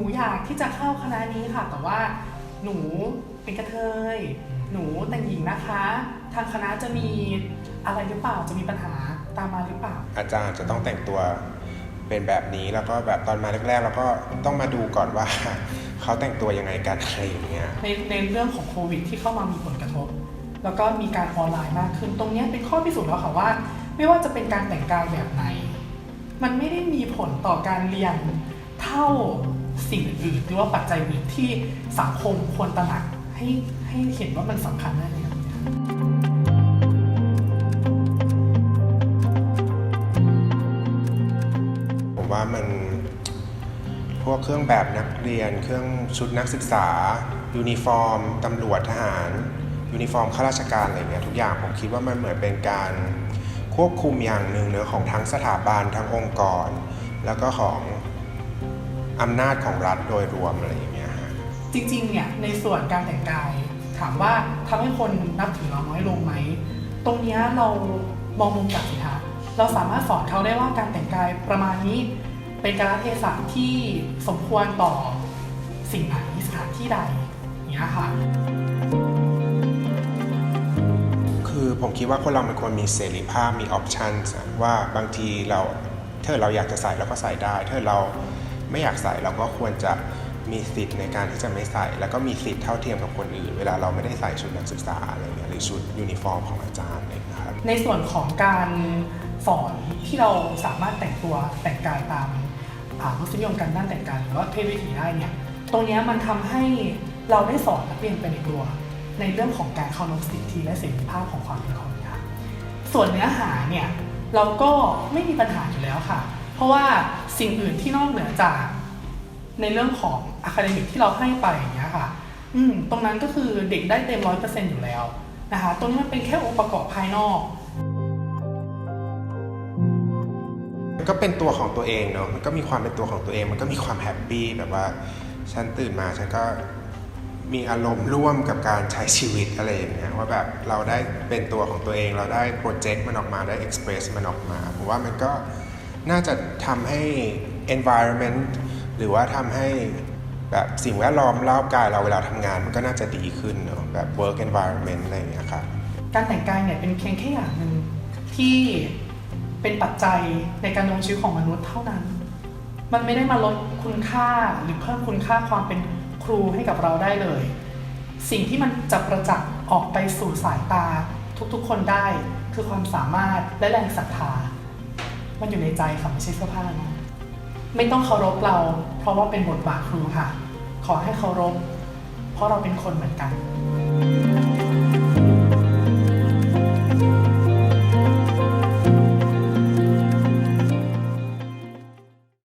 นูอยากที่จะเข้าคณะนี้ค่ะ แต่ว่าหนูเป็นกระเทย หนูแต่งหญิงนะคะ ทางคณะจะมีอะไรหรือเปล่าจะมีปัญหาตามมาหรือเปล่า อาจารย์จะต้องแต่งตัวเป็นแบบนี้แล้วก็แบบตอนมาแรกๆเราก็ต้องมาดูก่อนว่า เขาแต่งตัวยังไงกันอะไรอย่างเงี้ยในในเรื่องของโควิดที่เข้ามามีผลกระทบ แล้วก็มีการออนไลน์มากขึ้นตรงเนี้ยเป็นข้อพิสูจน์แล้วค่ะว่า ไม่ว่าจะเป็นการแต่งกายแบบไหน มันไม่ได้มีผลต่อการเรียนเท่า สิ่งอื่นๆหรือว่าปัจจัยอื่นที่สังคมควรตระหนักให้ให้เห็นว่ามันสำคัญนั่นเองผมว่ามันพวกเครื่องแบบนักเรียน เครื่องชุดนักศึกษา ยูนิฟอร์มตำรวจทหาร ยูนิฟอร์มข้าราชการอะไรเงี้ยทุกอย่างผมคิดว่ามันเหมือนเป็นการควบคุมอย่างหนึ่งเนื้อของทั้งสถาบันทั้งองค์กร แล้วก็ของ อำนาจของรัฐโดยรวมอะไรอย่างเงี้ยฮะจริงๆ เนี่ยในส่วนการแต่งกาย ถามว่าทำให้คนนับถือเราน้อยลงไหม ตรงเนี้ยเรามองมุมกลับสิคะเราสามารถสอนเขาได้ว่าการแต่งกายประมาณนี้ เป็นการเทศะที่สมควรต่อสิ่งไหนสถานที่ใดอย่างเนี้ยค่ะคือผมคิดว่าคนเรามันควรมีเสรีภาพมีออปชันว่าบางทีเราถ้าเราอยากจะใส่เราก็ใส่ได้ถ้าเรา ไม่อยากใส่เราก็ควรจะมีสิทธิ์ในการที่จะไม่ใส่ แล้วก็มีสิทธิ์เท่าเทียมกับคนอื่น เวลาเราไม่ได้ใส่ชุดนักศึกษาอะไรเงี้ยหรือชุดยูนิฟอร์มของอาจารย์อะไรเงี้ยครับในส่วนของการสอนที่เราสามารถแต่งตัวแต่งกายตามรสนิยมการด้านแต่งกายหรือว่าเพศวิถีได้เนี่ยตรงนี้มันทำให้เราได้สอนนักเรียนไปในตัว ในเรื่องของการเคารพสิทธิและเสรีภาพของความเป็นคนค่ะส่วนเนื้อหาเนี่ยเราก็ไม่มีปัญหาอยู่แล้วค่ะ เพราะว่า สิ่งอื่นที่นอกเหนือจาก ในเรื่องของอะคาเดมิกที่เราให้ไปอย่างเงี้ยค่ะ อืมตรงนั้นก็คือเด็กได้เต็มร้อยเปอร์เซ็นต์อยู่แล้วนะคะตรงนี้มันเป็นแค่องค์ประกอบภายนอกมันก็เป็นตัวของตัวเองเนาะมันก็มีความเป็นตัวของตัวเอง มันก็มีความแฮปปี้แบบว่าฉันตื่นมาฉันก็มีอารมณ์ร่วมกับการใช้ชีวิตอะไรอย่างเงี้ยว่าแบบเราได้เป็นตัวของตัวเองเราได้โปรเจกต์มันออกมาได้ express มันออกมาผมว่ามันก็ น่าจะทำให้ environment หรือว่าทำให้แบบสิ่งแวดล้อมรอบกายเราเวลาทำงานมันก็น่าจะดีขึ้นเนาะแบบ work environment อะไรอย่างเงี้ยครับการแต่งกายเนี่ยเป็นเพียงแค่อย่างหนึ่งที่เป็นปัจจัยในการดำรงชีวิตของมนุษย์เท่านั้น มันไม่ได้มาลดคุณค่าหรือเพิ่มคุณค่าความเป็นครูให้กับเราได้เลย สิ่งที่มันจะประจักษ์ออกไปสู่สายตาทุกๆคนได้คือความสามารถและแรงศรัทธา มันอยู่ในใจค่ะไม่ใช่เสื้อผ้านะไม่ต้องเคารพเรา เพราะว่าเป็นบทบาทครูค่ะ ขอให้เคารพเพราะเราเป็นคนเหมือนกัน